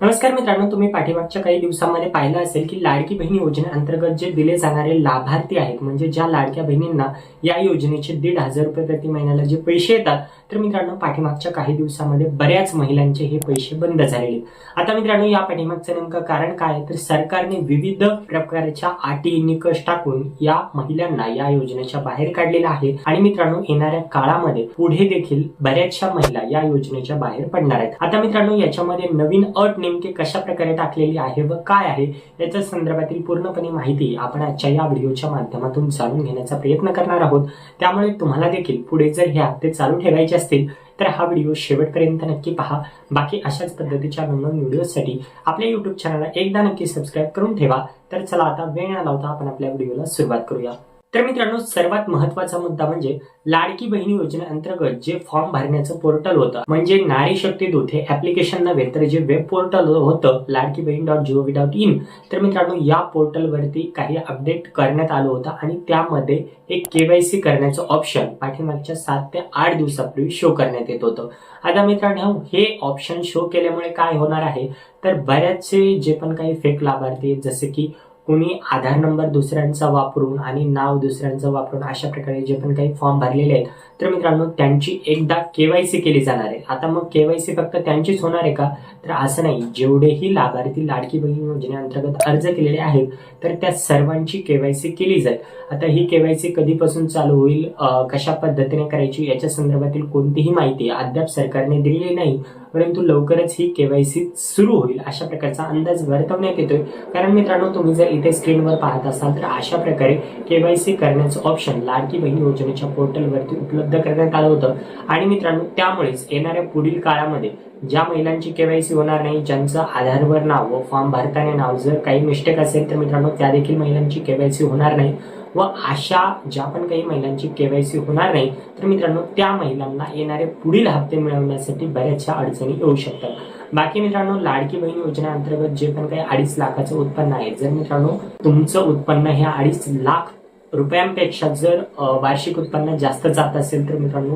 नमस्कार मित्रांनो तुम्ही पाठीमागच्या काही दिवसांमध्ये पाहिलं असेल की लाडकी बहीण योजनेअंतर्गत जे दिले जाणारे लाभार्थी आहेत म्हणजे ज्या लाडक्या बहिणींना या योजनेचे दीड हजार रुपये प्रति महिन्याला जे पैसे येतात तर मित्रांनो पाठीमागच्या काही दिवसामध्ये बऱ्याच महिलांचे हे पैसे बंद झालेले आहेत. आता मित्रांनो या पाठीमागचं नेमकं कारण काय तर सरकारने विविध प्रकारच्या अटी निकष टाकून या महिलांना या योजनेच्या बाहेर काढलेलं आहे. आणि मित्रांनो येणाऱ्या काळामध्ये पुढे देखील बऱ्याचशा महिला या योजनेच्या बाहेर पडणार आहेत. आता मित्रांनो याच्यामध्ये नवीन अट नेमके कशा प्रकारे टाकलेली आहे व काय आहे याच्या संदर्भातील पूर्णपणे माहिती आपण आजच्या या व्हिडिओच्या माध्यमातून जाणून घेण्याचा प्रयत्न करणार आहोत. त्यामुळे तुम्हाला देखील पुढे जर हे हप्ते चालू ठेवायचे असतील तर हा व्हिडिओ शेवटपर्यंत नक्की पहा. बाकी अशाच पद्धतीच्या नवनवीन व्हिडिओसाठी आपल्या यूट्यूब चॅनलला एकदा नक्की सबस्क्राईब करून ठेवा. तर चला आता वेळ न लावता आपण आपल्या व्हिडिओला सुरुवात करूया. तर मित्रांनो सर्वात महत्त्वाचा मुद्दा म्हणजे लाडकी बहिणी योजनेअंतर्गत जे फॉर्म भरण्याचं पोर्टल होतं म्हणजे नारी शक्ती दूत हे ऍप्लिकेशन नव्हे तर जे वेब पोर्टल होतं Ladki Bahin dot G O V dot in तर मित्रांनो या पोर्टलवरती काही अपडेट करण्यात आलं होतं आणि त्यामध्ये एक केवायसी करण्याचं ऑप्शन पाठीमागच्या सात ते आठ दिवसापूर्वी शो करण्यात येत होतं. आता मित्रांनो हे ऑप्शन शो केल्यामुळे काय होणार आहे? तर बऱ्याचसे जे पण काही फेक लाभार्थी आहेत जसे की कुणी आधार नंबर दुसऱ्यांचा वापरून आणि नाव दुसऱ्यांचं वापरून अशा प्रकारे जे पण काही फॉर्म भरलेले आहेत तर मित्रांनो त्यांची एकदा केवायसी केली जाणार आहे. आता मग केवायसी फक्त त्यांचीच होणार आहे का? तर असं नाही. जेवढेही लाभार्थी लाडकी बहीण योजनेअंतर्गत अर्ज केलेले आहेत तर त्या सर्वांची केवायसी केली जाईल. आता ही केवायसी कधीपासून चालू होईल कशा पद्धतीने करायची याच्या संदर्भातील कोणतीही माहिती अद्याप सरकारने दिलेली नाही. परंतु लवकरच ही केवायसी सुरू होईल अशा प्रकारचा अंदाज वर्तवण्यात येतोय. कारण मित्रांनो तुम्ही जर इथे स्क्रीनवर पाहत असाल तर अशा प्रकारे केवायसी करण्याचं ऑप्शन लाडकी बहीण योजनेच्या पोर्टलवरती उपलब्ध करण्यात आलं होतं. आणि मित्रांनो त्यामुळेच येणाऱ्या पुढील काळामध्ये ज्या महिलांची केवायसी होणार नाही ज्यांचं आधारवर नाव व फॉर्म भरताना नाव जर काही मिस्टेक असेल तर मित्रांनो त्या देखील महिलांची केवायसी होणार नाही. व अशा ज्या पण काही महिलांची केवायसी होणार नाही तर मित्रांनो त्या महिलांना येणारे पुढील हप्ते मिळवण्यासाठी बऱ्याचशा अडचणी येऊ शकतात. बाकी मित्रांनो लाडकी बहीण योजनेअंतर्गत जे पण काही अडीच लाखाचं उत्पन्न आहे जर मित्रांनो तुमचं उत्पन्न हे अडीच लाख रुपयांपेक्षा जर वार्षिक उत्पन्न जास्त जात असेल तर मित्रांनो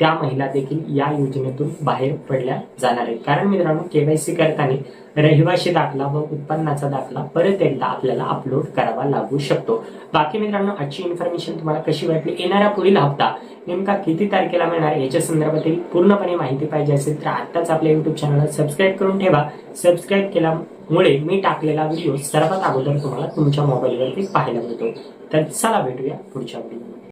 त्या महिला देखील या योजनेतून बाहेर पडल्या जाणार आहेत. कारण मित्रांनो केवायसी करताना रहिवाशी दाखला व उत्पन्नाचा दाखला परत एकदा आपल्याला अपलोड करावा लागू शकतो. बाकी मित्रांनो आजची इन्फॉर्मेशन तुम्हाला कशी वाटली? येणारा पुढील हप्ता नेमका किती तारखेला मिळणार याच्या संदर्भातील पूर्णपणे माहिती पाहिजे असेल तर आत्ताच आपल्या युट्यूब चॅनलला सबस्क्राईब करून ठेवा. सबस्क्राईब केल्यामुळे मी टाकलेला व्हिडिओ सर्वात अगोदर तुम्हाला तुमच्या मोबाईलवरती पाहायला मिळतो. तर चला भेटूया पुढच्या व्हिडिओ